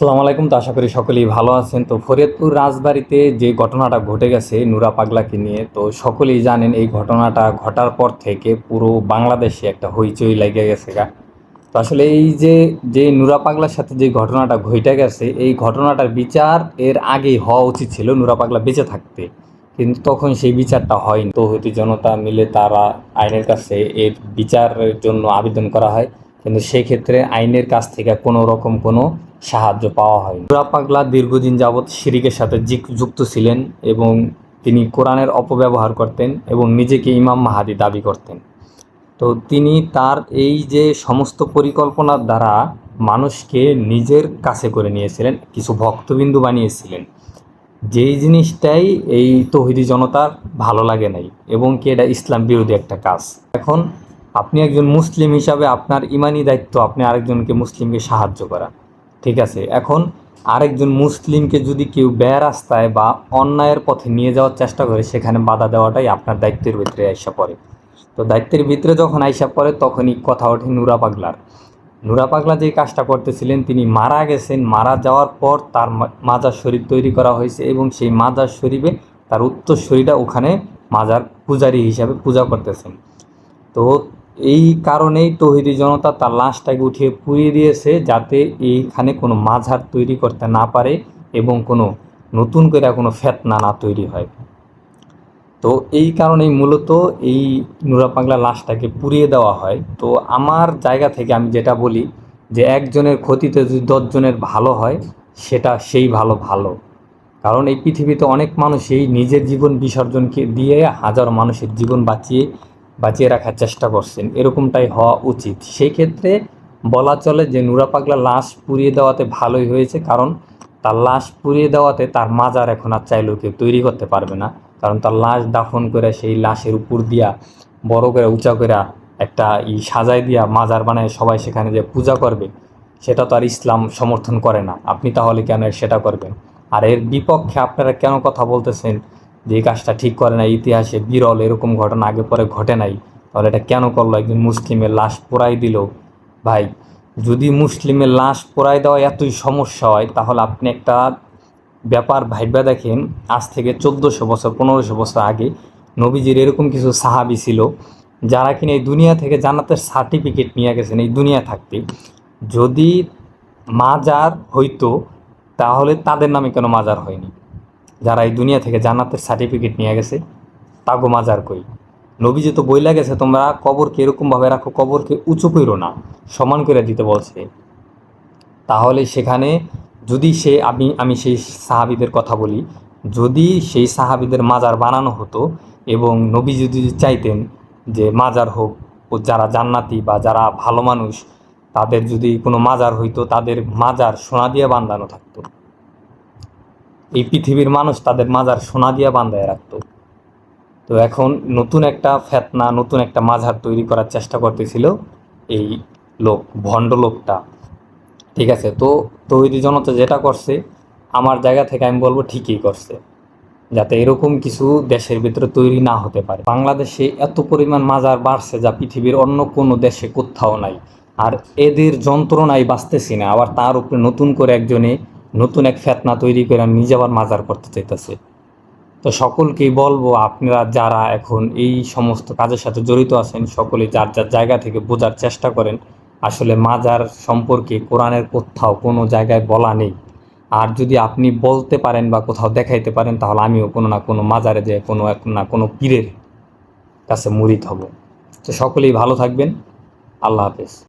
আসসালামু আলাইকুম, তো আশা করি সকলেই ভালো আছেন। তো ফরিদপুর রাজবাড়িতে যে ঘটনাটা ঘটে গেছে নুরা পাগলাকে নিয়ে, তো সকলেই জানেন এই ঘটনাটা ঘটার পর থেকে পুরো বাংলাদেশে একটা হইচই লেগে গেছে গা। তো আসলে এই যে যে নুরা পাগলার সাথে যে ঘটনাটা ঘটে গেছে, এই ঘটনাটার বিচার এর আগেই হওয়া উচিত ছিল নুরা পাগলা বেঁচে থাকতে। কিন্তু তখন সেই বিচারটা হয়নি। তো হইতে জনতা মিলে তারা আইনের কাছে এর বিচারের জন্য আবেদন করা হয়। কিন্তু সেক্ষেত্রে আইনের কাছ থেকে কোনো রকম কোনো সাহায্য পাওয়া হয় নুরা পাগলা দীর্ঘদিন যাবৎ শিরিকের সাথে যুক্ত ছিলেন এবং তিনি কোরআনের অপব্যবহার করতেন এবং নিজেকে ইমাম মাহাদি দাবি করতেন। তো তিনি তার এই যে সমস্ত পরিকল্পনার দ্বারা মানুষকে নিজের কাছে করে নিয়েছিলেন, কিছু ভক্তবিন্দু বানিয়েছিলেন, যেই জিনিসটাই এই তহিদি জনতার ভালো লাগে নাই এবং কি এটা ইসলাম বিরোধী একটা কাজ। এখন আপনি একজন মুসলিম হিসাবে আপনার ইমানি দায়িত্ব, আপনি আরেকজনকে মুসলিমকে সাহায্য করা। ঠিক আছে, এখন আরেকজন মুসলিমকে যদি কেউ ব্যয় রাস্তায় বা অন্যায়ের পথে নিয়ে যাওয়ার চেষ্টা করে, সেখানে বাধা দেওয়াটাই আপনার দায়িত্বের ভিতরে আইসা পড়ে। তো দায়িত্বের ভিতরে যখন আইসা পড়ে, তখনই কথা ওঠে নুরা পাগলার। নুরা পাগলা যে কাজটা করতেছিলেন, তিনি মারা গেছেন। মারা যাওয়ার পর তার মাজার শরীফ তৈরি করা হয়েছে এবং সেই মাজার শরীফে তার উত্তর উত্তরসূরিটা ওখানে মাজার পূজারী হিসাবে পূজা করতেছেন। তো এই কারণেই তহিদি জনতা তার লাশটাকে উঠিয়ে পুড়িয়ে দিয়েছে যাতে এইখানে কোনো মাঝার তৈরি করতে না পারে এবং কোনো নতুন করে কোনো ফেতনা না তৈরি হয়। তো এই কারণেই মূলত এই নুরা পাগলা লাশটাকে পুড়িয়ে দেওয়া হয়। তো আমার জায়গা থেকে আমি যেটা বলি যে একজনের ক্ষতিতে যদি দশজনের ভালো হয়, সেটা সেই ভালো ভালো। কারণ এই পৃথিবীতে অনেক মানুষই নিজের জীবন বিসর্জনকে দিয়ে হাজার মানুষের জীবন বাঁচিয়ে বাঁচিয়ে রাখার চেষ্টা করছেন। এরকমটাই হওয়া উচিত। সেই ক্ষেত্রে বলা চলে যে নুরা পাগলা লাশ পুড়িয়ে দেওয়াতে ভালোই হয়েছে, কারণ তার লাশ পুড়িয়ে দেওয়াতে তার মাজার এখন আর চাইলেও কেউ তৈরি করতে পারবে না। কারণ তার লাশ দাফন করে সেই লাশের উপর দিয়া, বড় করে, উঁচা করে একটা ই সাজাই দিয়া মাজার বানায় সবাই সেখানে যে পূজা করবে, সেটা তো আর ইসলাম সমর্থন করে না। আপনি তাহলে কেন সেটা করবেন? আর এর বিপক্ষে আপনারা কেন কথা বলতেছেন? যে এই কাজটা ঠিক করে না ইতিহাসে বিরল এরকম ঘটনা আগে পরে ঘটে নাই, তাহলে এটা কেন করল? একজন মুসলিমের লাশ পোড়াই দিল। ভাই, যদি মুসলিমের লাশ পোড়াই দেওয়া এতই সমস্যা হয়, তাহলে আপনি একটা ব্যাপার ভাইবা দেখেন, আজ থেকে চোদ্দোশো বছর, পনেরোশো বছর আগে নবীজির এরকম কিছু সাহাবি ছিল, যারা কিনা এই দুনিয়া থেকে জান্নাতের সার্টিফিকেট নিয়ে গেছেন, এই দুনিয়া থাকতে। যদি মাজার হইতো, তাহলে তাদের নামে কেন মাজার হয়নি? যারা এই দুনিয়া থেকে জান্নাতের সার্টিফিকেট নিয়ে গেছে, তাগো মাজার কই? নবীজি তো বইলা গেছে, তোমরা কবরকে এরকমভাবে রাখো, কবরকে উঁচু করো না, সমান করে দিতে বলছে। তাহলে সেখানে যদি সে, আমি আমি সেই সাহাবিদের কথা বলি, যদি সেই সাহাবিদের মাজার বানানো হতো এবং নবী যদি চাইতেন যে মাজার হোক, ও যারা জান্নাতি বা যারা ভালো মানুষ, তাদের যদি কোনো মাজার হইতো, তাদের মাজার সোনা দিয়ে বান্ধানো থাকতো। এই পৃথিবীর মানুষ তাদের মাজার সোনা দিয়ে বান্ধায় রাখতো। তো এখন নতুন একটা ফেতনা, নতুন একটা মাজার তৈরি করার চেষ্টা করতেছিল এই লোক, ভণ্ড লোকটা। ঠিক আছে, তো তৈরি জনতা যেটা করছে, আমার জায়গা থেকে আমি বলব ঠিকই করছে, যাতে এরকম কিছু দেশের ভিতরে তৈরি না হতে পারে। বাংলাদেশে এত পরিমাণ মাজার বাড়ছে যা পৃথিবীর অন্য কোনো দেশে কোথাও নাই। আর এদের যন্ত্রণায় বাঁচতেছি না, আবার তার উপরে নতুন করে একজনে নতুন এক ফেতনা তৈরি করে নিজে আবার মাজার করতে চাইতেছে। তো সকলকেই বলব, আপনারা যারা এখন এই সমস্ত কাজের সাথে জড়িত আছেন, সকলে যার যার জায়গা থেকে বোঝার চেষ্টা করেন, আসলে মাজার সম্পর্কে কোরআনের কোথাও কোনো জায়গায় বলা নেই। আর যদি আপনি বলতে পারেন বা কোথাও দেখাইতে পারেন, তাহলে আমিও কোনো না কোনো মাজারে যে কোনো এক না কোনো পীরের কাছে মুরিদ হব। তো সকলেই ভালো থাকবেন। আল্লাহ হাফেজ।